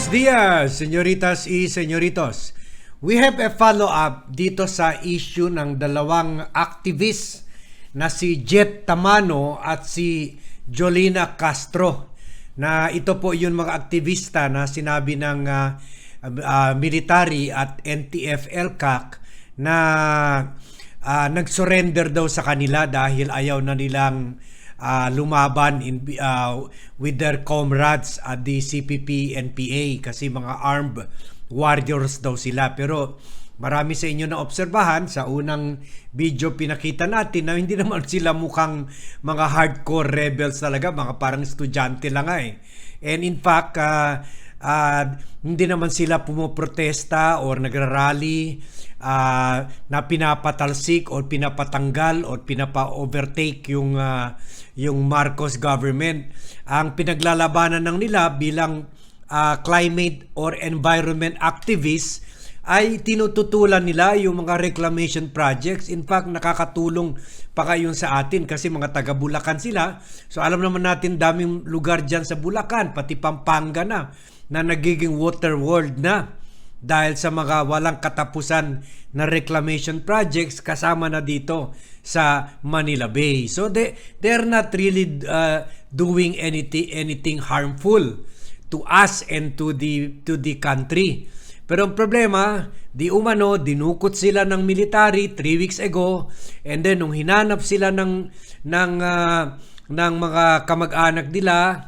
Buenos dias, señoritas y señoritos. We have a follow-up dito sa issue ng dalawang activist na si Jet Tamano at si Jolina Castro na ito po yung mga aktivista na sinabi ng uh, uh, military at NTF-ELCAC na uh, nag-surrender daw sa kanila dahil ayaw na nilang uh, lumaban in, uh, with their comrades at the CPP-NPA kasi mga armed warriors daw sila. Pero marami sa inyo na obserbahan sa unang video pinakita natin na hindi naman sila mukhang mga hardcore rebels talaga, mga parang estudyante lang nga eh. And in fact, uh, uh, hindi naman sila pumoprotesta or nagrarally uh, na pinapatalsik or pinapatanggal or pinapa-overtake yung uh, yung Marcos government. Ang pinaglalabanan ng nila bilang uh, climate or environment activists ay tinututulan nila yung mga reclamation projects. In fact, nakakatulong pa kayo sa atin kasi mga taga Bulacan sila. So alam naman natin daming lugar dyan sa Bulacan, pati Pampanga na, na nagiging water world na dahil sa mga walang katapusan na reclamation projects kasama na dito sa Manila Bay. So they they're not really uh, doing anything anything harmful to us and to the to the country. Pero ang problema, di umano, dinukot sila ng military 3 weeks ago and then nung hinanap sila ng ng uh, ng mga kamag-anak nila,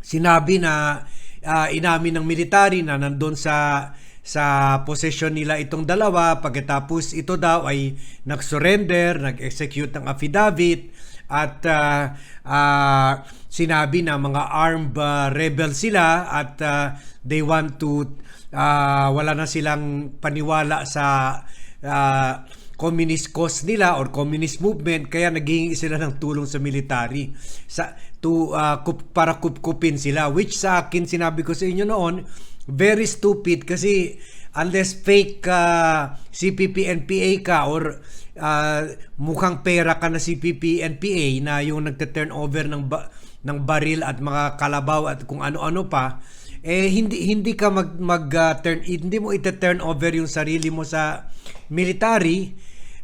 sinabi na uh, inamin ng military na nandun sa sa posesyon nila itong dalawa. Pagkatapos ito daw ay nag-surrender, nag-execute ng affidavit at uh, uh, sinabi na mga armed uh, rebel sila at uh, they want to uh, wala na silang paniwala sa uh, communist cause nila or communist movement. Kaya naghihingi sila ng tulong sa military. Sa to uh, kup, para kupkupin sila which sa akin sinabi ko sa inyo noon very stupid kasi unless fake uh, CPP NPA ka or uh, mukhang pera ka na CPP NPA na yung nagte-turn over ng ba- ng baril at mga kalabaw at kung ano-ano pa eh hindi hindi ka mag mag uh, turn hindi mo ite-turn over yung sarili mo sa military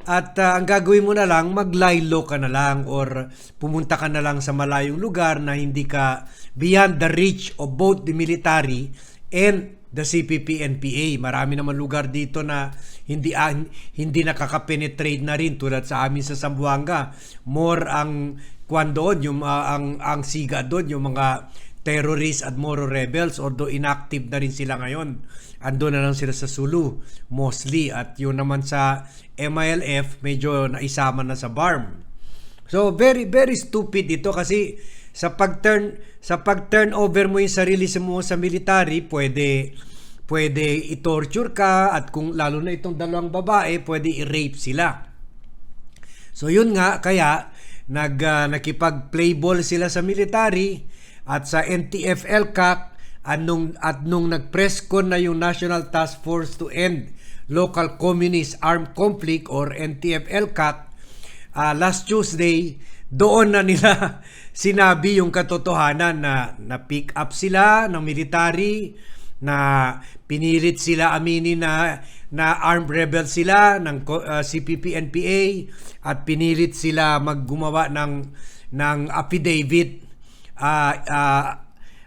at uh, ang gagawin mo na lang maglaylo ka na lang or pumunta ka na lang sa malayong lugar na hindi ka beyond the reach of both the military and the CPP NPA. Marami naman lugar dito na hindi uh, hindi nakaka-penetrate na rin tulad sa amin sa Zamboanga. More ang kwan doon, yung uh, ang ang siga doon, yung mga terrorists at Moro rebels although inactive na rin sila ngayon. Ando na lang sila sa Sulu mostly at yun naman sa MILF medyo naisama na sa BARM. So very very stupid ito kasi sa pag-turn sa pag-turn over mo yung sarili mo sa military, pwede pwede i-torture ka at kung lalo na itong dalawang babae, pwede i-rape sila. So yun nga kaya nag uh, nakipag-play sila sa military at sa NTF-ELCAC at nung, at nung nag-press con na yung National Task Force to End Local Communist Armed Conflict or NTF-ELCAC uh, last Tuesday doon na nila sinabi yung katotohanan na na-pick up sila ng military, na pinilit sila aminin na na armed rebel sila ng uh, CPP-NPA at pinilit sila maggumawa ng ng affidavit uh, uh,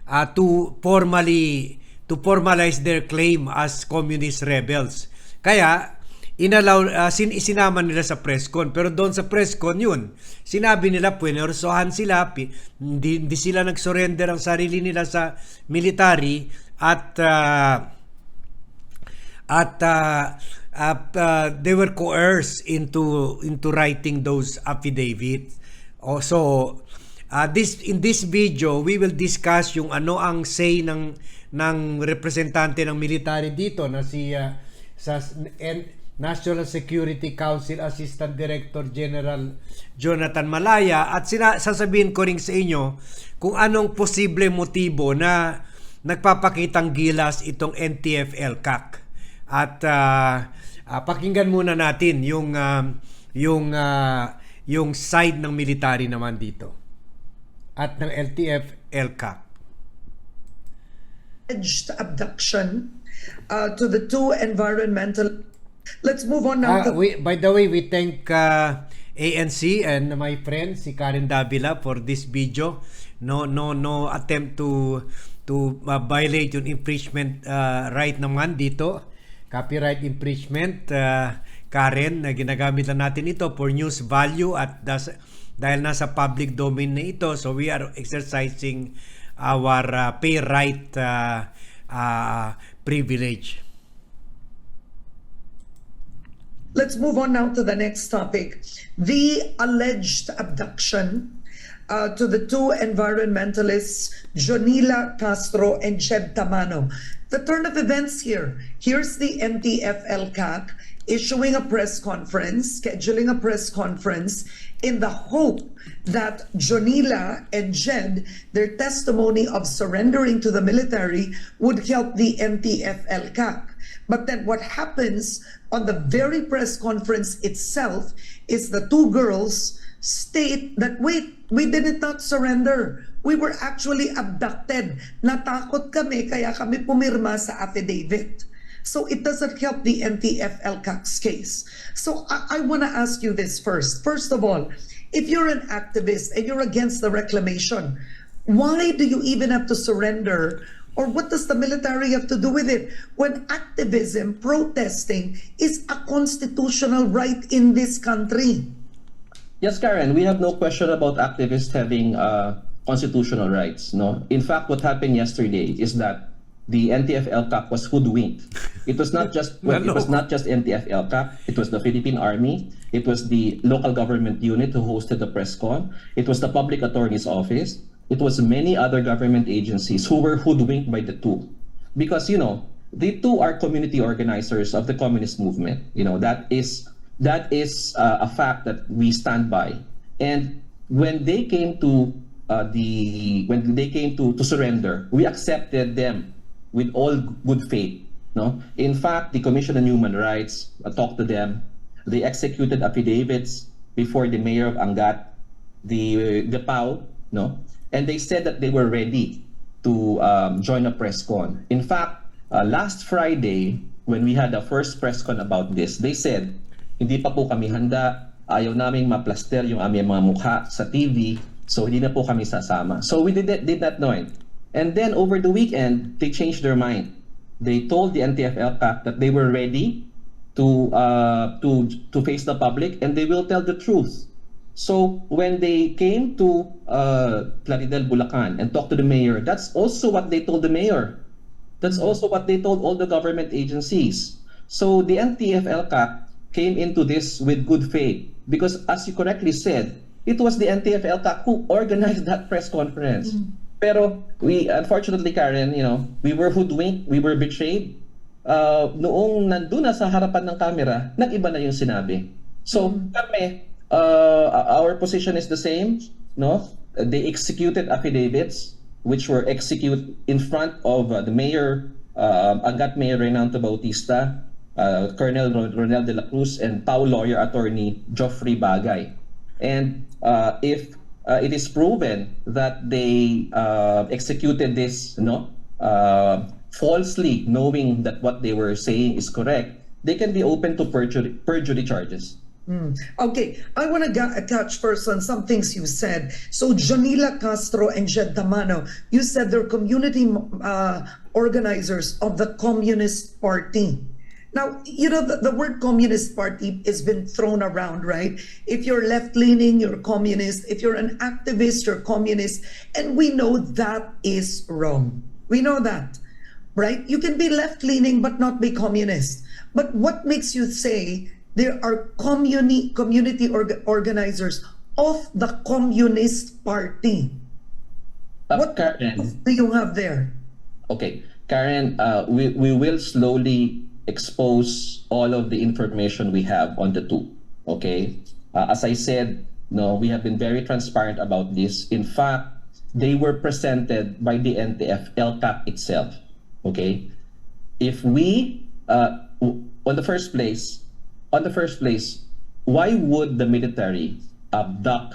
uh, to formally to formalize their claim as communist rebels. Kaya inalaw uh, sin isinama nila sa press con pero doon sa press con yun sinabi nila punersohan sila hindi, hindi sila nag-surrender ang sarili nila sa military at uh, at uh, uh, uh, they were coerced into into writing those affidavits also uh, this in this video we will discuss yung ano ang say ng ng representante ng military dito na si uh, sa National Security Council Assistant Director General Jonathan Malaya at sina- sasabihin ko rin sa inyo kung anong posible motibo na nagpapakitang gilas itong NTF-LCAC. At uh, uh, pakinggan muna natin yung uh, yung uh, yung side ng military naman dito at ng LTF-LCAC. alleged abduction uh, to the two environmental. Let's move on now. To- we, by the way, we thank uh, ANC and my friend si Karen Davila for this video. No no no attempt to to uh, violate yung infringement uh, right naman dito. Copyright infringement uh, Karen, na ginagamit lang natin ito for news value at das, dahil nasa public domain na ito, so we are exercising our uh, pay right uh, uh, privilege. Let's move on now to the next topic. The alleged abduction uh, to the two environmentalists, Jonila Castro and Jeb Tamano. The turn of events here. Here's the NTF-LCAC issuing a press conference, scheduling a press conference in the hope that Jonila and Jed, their testimony of surrendering to the military would help the NTF-LCAC. But then what happens on the very press conference itself is the two girls state that wait, we did not surrender. We were actually abducted. Natakot kami kaya kami pumirma sa affidavit. So it doesn't help the NTF-LCAC's case. So I, I want to ask you this first. First of all, if you're an activist and you're against the reclamation, why do you even have to surrender or what does the military have to do with it when activism, protesting is a constitutional right in this country? Yes, Karen, we have no question about activists having uh, constitutional rights. No, in fact, what happened yesterday is that the NTF LCAC was hoodwinked. It was not just well, it was not just NTF LCAC. It was the Philippine Army. It was the local government unit who hosted the press con. It was the public attorney's office. It was many other government agencies who were hoodwinked by the two, because you know they too are community organizers of the communist movement. You know that is that is uh, a fact that we stand by. And when they came to uh, the when they came to to surrender, we accepted them with all good faith. No, in fact, the Commission on Human Rights uh, talked to them. They executed affidavits before the mayor of Angat, the the PAO, no, and they said that they were ready to um, join a press con. In fact, uh, last Friday when we had the first press con about this, they said hindi pa po kami handa, ayaw naming maplaster yung aming mga mukha sa TV, so hindi na po kami sasama. So we did, did not know it. And then over the weekend, they changed their mind. They told the NTF-LCAC that they were ready to uh, to to face the public and they will tell the truth. So when they came to uh, Plaridel, Bulacan and talked to the mayor, that's also what they told the mayor. That's also what they told all the government agencies. So the NTF-LCAC came into this with good faith because as you correctly said, it was the NTF-LCAC who organized that press conference. Pero we, unfortunately, Karen, you know, we were hoodwinked, we were betrayed. Uh, noong nandun na sa harapan ng camera, nag-iba na yung sinabi. So kami, uh, our position is the same. No, they executed affidavits which were executed in front of uh, the mayor, uh, Angat Mayor Reynaldo Bautista, uh, Colonel Ron- Ronel de la Cruz, and PAO lawyer attorney Geoffrey Bagay. And uh, if uh, it is proven that they uh, executed this, no, uh, falsely, knowing that what they were saying is correct, they can be open to perjury, perjury charges. Okay, I want to touch first on some things you said. So, Janila Castro and Jed Damano, you said they're community uh, organizers of the Communist Party. Now, you know, the, the word Communist Party has been thrown around, right? If you're left leaning, you're communist. If you're an activist, you're communist. And we know that is wrong. We know that, right? You can be left leaning but not be communist. But what makes you say there are community community org- organizers of the Communist Party? Uh, What Karen, do you have there? Okay, Karen, uh, we, we will slowly expose all of the information we have on the two. Okay, uh, as I said, no, we have been very transparent about this. In fact, they were presented by the NTF LCAP itself. Okay, if we, uh, on the first place, on the first place, why would the military abduct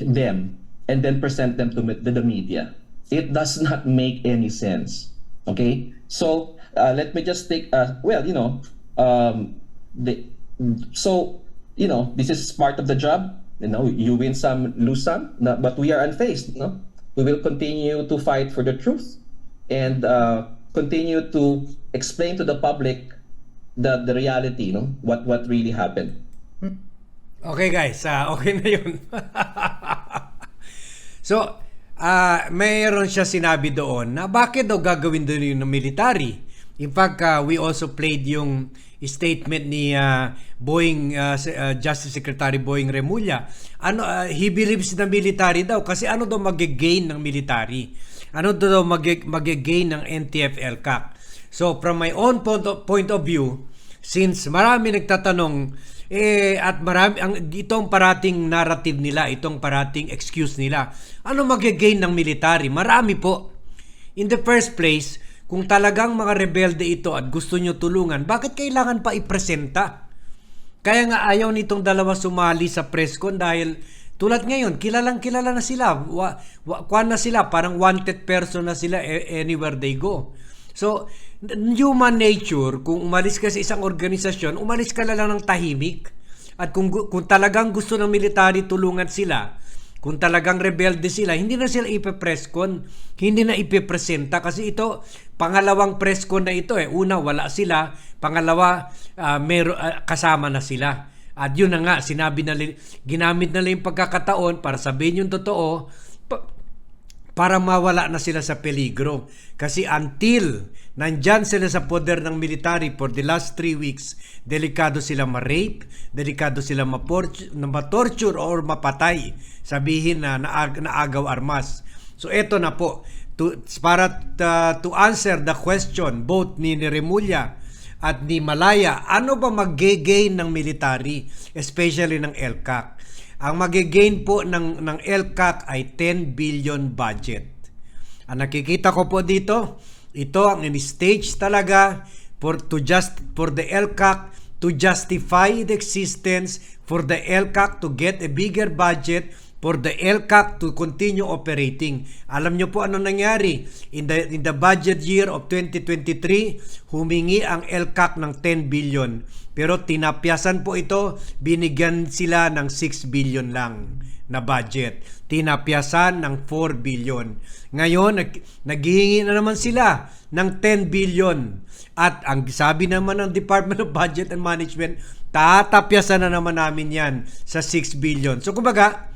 them and then present them to the the media? It does not make any sense. Okay, so uh, let me just take. Uh, well, you know, um, the, so you know, this is part of the job. You know, you win some, lose some, but we are unfazed. No, we will continue to fight for the truth and uh, continue to explain to the public the the reality. No, what what really happened. Okay guys, ah, okay na yun. so, ah mayroon siya sinabi doon na bakit daw gagawin doon yung military. In fact, ah, we also played yung statement ni ah, Boeing se- ah, Justice Secretary Boeing Remulla. Ano ah, he believes na military daw kasi ano daw magi-gain ng military? Ano daw magi- magi-gain ng NTF LCAC? So from my own point of, point of view, since marami nagtatanong eh at marami ang itong parating narrative nila, itong parating excuse nila. Ano magi-gain ng military? Marami po. In the first place, kung talagang mga rebelde ito at gusto nyo tulungan, bakit kailangan pa ipresenta? Kaya nga ayaw nitong dalawa sumali sa presscon dahil tulad ngayon, kilalang kilala na sila. Wa, wa, kwan na sila, parang wanted person na sila e- anywhere they go. So, human nature, kung umalis ka sa isang organisasyon, umalis ka lang ng tahimik. At kung, kung talagang gusto ng military tulungan sila, kung talagang rebelde sila, hindi na sila ipe-presscon, hindi na ipepresenta kasi ito, pangalawang presscon na ito eh. Una, wala sila. Pangalawa, ah, mero, ah, kasama na sila. At yun na nga, sinabi na ginamit na lang yung pagkakataon para sabihin yung totoo, pa- para mawala na sila sa peligro. Kasi until nandyan sila sa poder ng military for the last three weeks, delikado sila ma-rape, delikado sila ma-torture or mapatay. Sabihin na naag- naagaw armas. So eto na po, to, para uh, to answer the question both ni Remulla at ni Malaya, ano ba mag-gain ng military, especially ng LCAC? Ang magigain po ng, ng LCAC ay 10 billion budget. Ang nakikita ko po dito, ito ang in-stage talaga for, to just, for the LCAC to justify the existence, for the LCAC to get a bigger budget, for the LCAC to continue operating. Alam nyo po ano nangyari? In the, in the budget year of 2023, humingi ang LCAC ng 10 billion. Pero tinapyasan po ito, binigyan sila ng 6 billion lang na budget. Tinapyasan ng 4 billion. Ngayon, nag, naghihingi na naman sila ng 10 billion. At ang sabi naman ng Department of Budget and Management, tatapyasan na naman namin yan sa 6 billion. So kumbaga,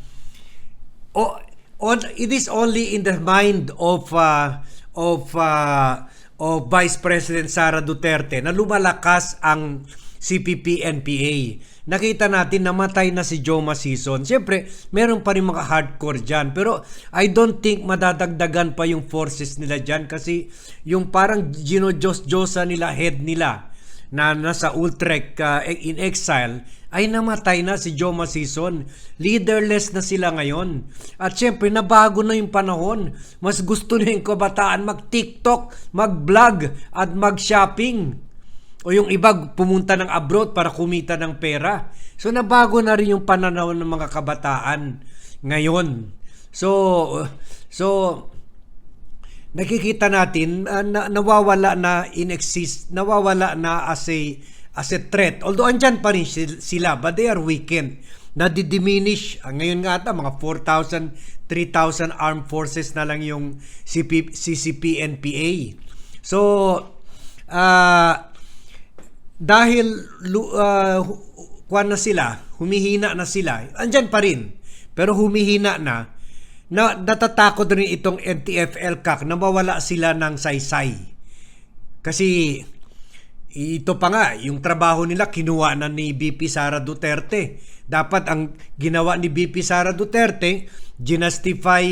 o, on, it is only in the mind of uh, of uh, of Vice President Sara Duterte na lumalakas ang CPP-NPA. Nakita natin namatay na si Joe Masison. Siyempre, meron pa rin mga hardcore dyan. Pero I don't think madadagdagan pa yung forces nila dyan kasi yung parang ginojos-josa nila, head nila na nasa Ultrek uh, in exile ay namatay na si Joe Masison. Leaderless na sila ngayon. At syempre, nabago na yung panahon. Mas gusto na yung kabataan mag-TikTok, mag-vlog, at mag-shopping. O yung iba pumunta ng abroad para kumita ng pera. So nabago na rin yung pananaw ng mga kabataan ngayon. So, so nakikita natin uh, na, nawawala na in exist nawawala na as a as a threat. Although andyan pa rin sil- sila but they are weakened. Nadi-diminish. Ah, ngayon nga ata mga 4,000 3,000 armed forces na lang yung CP, CCP NPA so uh, dahil uh, kuwan na sila humihina na sila andyan pa rin. Pero humihina na na natatakot rin itong NTF LCAC na mawala sila ng saysay. Kasi ito pa nga, yung trabaho nila kinuha na ni BP Sara Duterte. Dapat ang ginawa ni BP Sara Duterte, ginastify,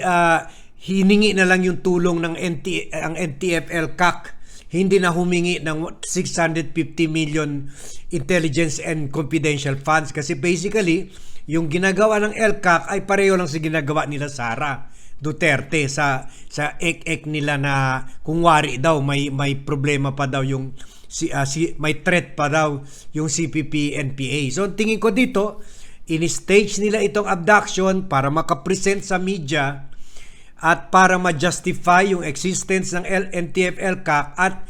uh, hiningi na lang yung tulong ng NT, ang NTF LCAC hindi na humingi ng 650 million intelligence and confidential funds kasi basically yung ginagawa ng LCAC ay pareho lang sa ginagawa nila Sara Duterte sa sa ek-ek nila na kung wari daw may may problema pa daw yung si, ah, si may threat pa daw yung CPP NPA. So tingin ko dito in-stage nila itong abduction para makapresent sa media at para ma-justify yung existence ng L- NTF-LCAC at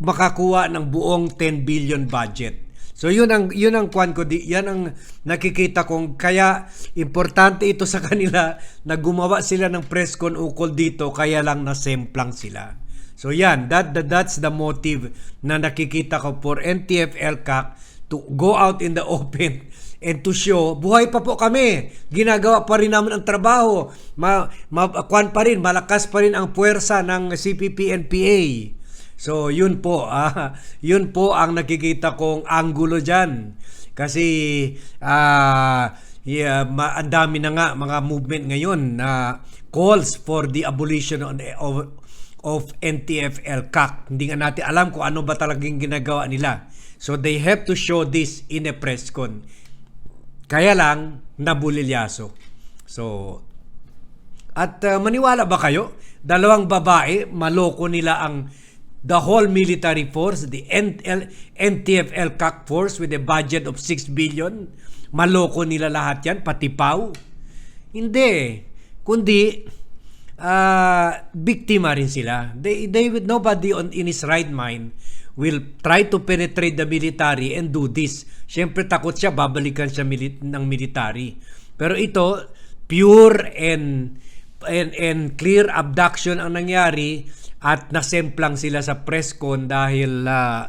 makakuha ng buong 10 billion budget. So yun ang yun ang kwan ko di yan ang nakikita kong kaya importante ito sa kanila na gumawa sila ng press con ukol dito kaya lang nasemplang sila. So yan that, that that's the motive na nakikita ko for NTF LCAC to go out in the open and to show buhay pa po kami. Ginagawa pa rin namin ang trabaho. Ma, ma kwan pa rin malakas pa rin ang puwersa ng CPP NPA. So, yun po, ah, yun po ang nakikita kong angulo diyan. Kasi ah yeah, ma- ang dami na nga mga movement ngayon na calls for the abolition of, of, of NTF LCAC. Hindi nga natin alam kung ano ba talagang ginagawa nila. So, they have to show this in a press con. Kaya lang, nabulilyaso. So, at uh, maniwala ba kayo? Dalawang babae, maloko nila ang the whole military force, the NL, NTF CAC force with a budget of 6 billion. Maloko nila lahat yan, pati PAW. Hindi. Kundi, uh, biktima rin sila. They, they with nobody on, in his right mind will try to penetrate the military and do this. Siyempre takot siya, babalikan siya mili- ng military. Pero ito, pure and, and, and clear abduction ang nangyari at nasemplang sila sa press con dahil uh,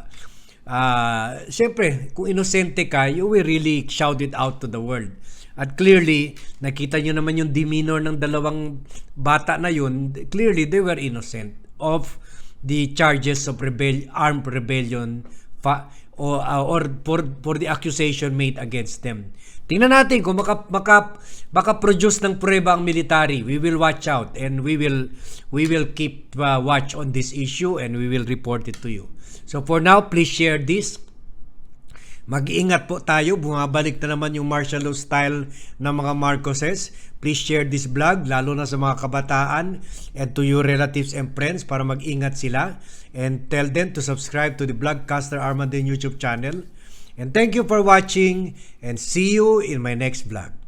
uh, siyempre, kung inosente ka, you will really shout it out to the world. At clearly, nakita nyo naman yung demeanor ng dalawang bata na yun. Clearly, they were innocent of the charges of rebel armed rebellion fa- or, uh, or for, for the accusation made against them. Tingnan natin kung maka, maka, maka produce ng prueba ang military. We will watch out and we will we will keep uh, watch on this issue and we will report it to you. So for now, please share this. Mag-iingat po tayo. Bumabalik na naman yung martial law style ng mga Marcoses. Please share this vlog, lalo na sa mga kabataan and to your relatives and friends para mag-ingat sila. And tell them to subscribe to the Vlogcaster Armandin YouTube channel. And thank you for watching and see you in my next vlog.